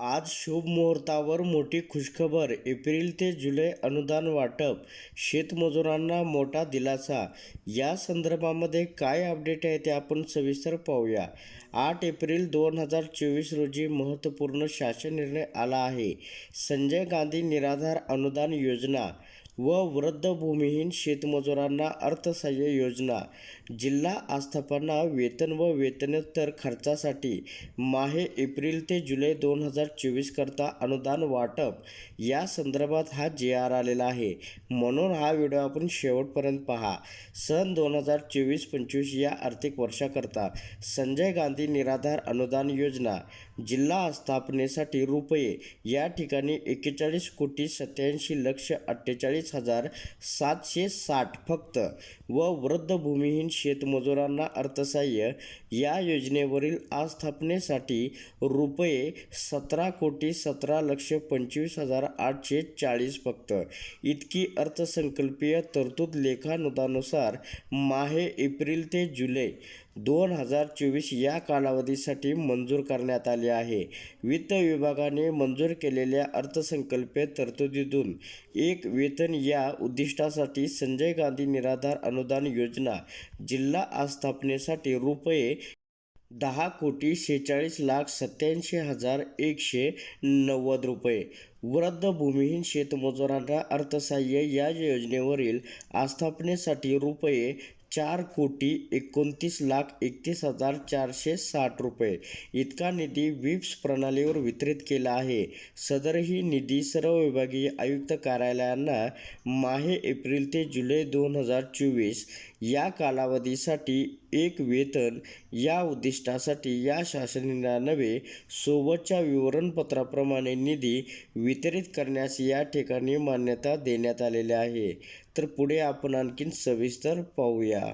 आज शुभ मुहूर्तावर मोठी खुशखबर. एप्रिल ते जुलै अनुदान वाटप शेतमजुरांना मोठा दिलासा. या संदर्भामध्ये काय अपडेट आहे ते आपण सविस्तर पाहूया. आठ एप्रिल दोन हजार चोवीस रोजी महत्त्वपूर्ण शासन निर्णय आला आहे. संजय गांधी निराधार अनुदान योजना. व वृद्ध भूमिहीन शेतमजुरांना अर्थसहाय्य योजना. जिल्हा आस्थापना वेतन व वेतनोत्तर खर्चासाठी माहे एप्रिल ते जुलै दोन हजार चोवीस करता अनुदान वाटप. या संदर्भात हा जे आर आलेला आहे. म्हणून हा व्हिडिओ आपण शेवटपर्यंत पहा. सन दोन हजार चोवीस पंचवीस या आर्थिक वर्षाकरता संजय गांधी निराधार अनुदान योजना. जिल्हा आस्थापनेसाठी रुपये या ठिकाणी एक्केचाळीस कोटी सत्याऐंशी लक्ष अठ्ठेचाळीस हजार सातशे साठ फक्त व वृद्ध भूमिहीन शेतमजुरांना अर्थसहाय्य या योजनेवरील आस्थापनेसाठी रुपये सतरा कोटी सतरा लक्ष पंचवीस हजार आठशे चाळीस फक्त. इतकी अर्थसंकल्पीय तरतूद लेखानुदानुसार माहे एप्रिल ते जुलै दोन हजार चोवीस या कालावधीसाठी मंजूर करण्यात आले आहे. वित्त विभागाने मंजूर केलेल्या अर्थसंकल्पीय तरतुदीतून एक वेतन या उद्दिष्टासाठी संजय गांधी निराधार अनुदान योजना जिल्हा आस्थापनेसाठी रुपये दहा कोटी शेहेचाळीस लाख सत्याऐंशी हजार एकशे नव्वद रुपये. वृद्ध भूमिहीन शेतमजुरांना अर्थसहाय्य या योजनेवरील आस्थापनेसाठी रुपये चार कोटी एकोणतीस लाख एकतीस हजार चारशे साठ रुपये. इतका निधी विप्स प्रणालीवर वितरित केला आहे. सदर ही निधी सर्व विभागीय आयुक्त कार्यालयांना माहे एप्रिल ते जुलै दोन हजार चोवीस या कालावधीसाठी एक वेतन या उद्दिष्टासाठी या शासनाला नव्हे सोबतच्या विवरणपत्राप्रमाणे निधी वितरित करण्यास या ठिकाणी मान्यता देण्यात आलेली आहे. तर पुढे आपण आणखीन सविस्तर पाहूया.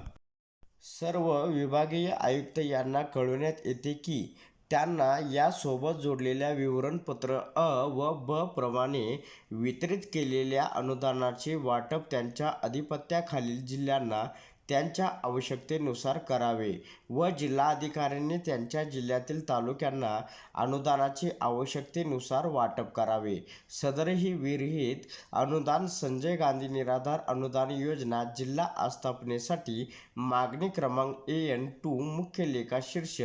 सर्व विभागीय आयुक्त यांना कळविण्यात येते की त्यांना यासोबत जोडलेल्या विवरणपत्र अ व ब प्रमाणे वितरित केलेल्या अनुदानाचे वाटप त्यांच्या अधिपत्याखालील जिल्ह्यांना त्यांच्या आवश्यकतेनुसार करावे व जिल्हाधिकाऱ्यांनी त्यांच्या जिल्ह्यातील तालुक्यांना अनुदानाची आवश्यकतेनुसार वाटप करावे. सदरही विरहित अनुदान संजय गांधी निराधार अनुदान योजना जिल्हा आस्थापनेसाठी मागणी क्रमांक ए एन टू मुख्य लेखा शीर्ष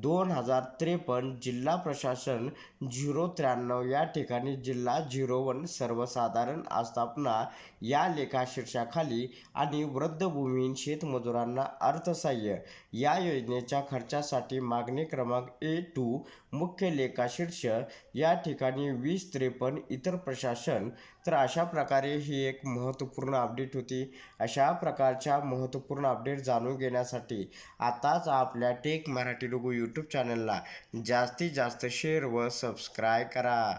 दोन हजार त्रेपन्न जिल्हा प्रशासन झिरो त्र्याण्णव या ठिकाणी जिल्हा झिरो वन सर्वसाधारण आस्थापना या लेखाशीर्षाखाली आणि वृद्धभूमीन शेतमजुरांना अर्थसहाय्य या योजनेच्या खर्चासाठी मागणी क्रमांक ए टू मुख्य लेखाशीर्ष या ठिकाणी वीस त्रेपन्न इतर प्रशासन तर अशा प्रकारे ही एक महत्त्वपूर्ण अपडेट होती. अशा प्रकारच्या महत्त्वपूर्ण अपडेट जाणून घेण्यासाठी आताच आपल्या टेक मराठी लोगो यूट्यूब चॅनलला जास्तीत जास्त शेअर व सबस्क्राय करा.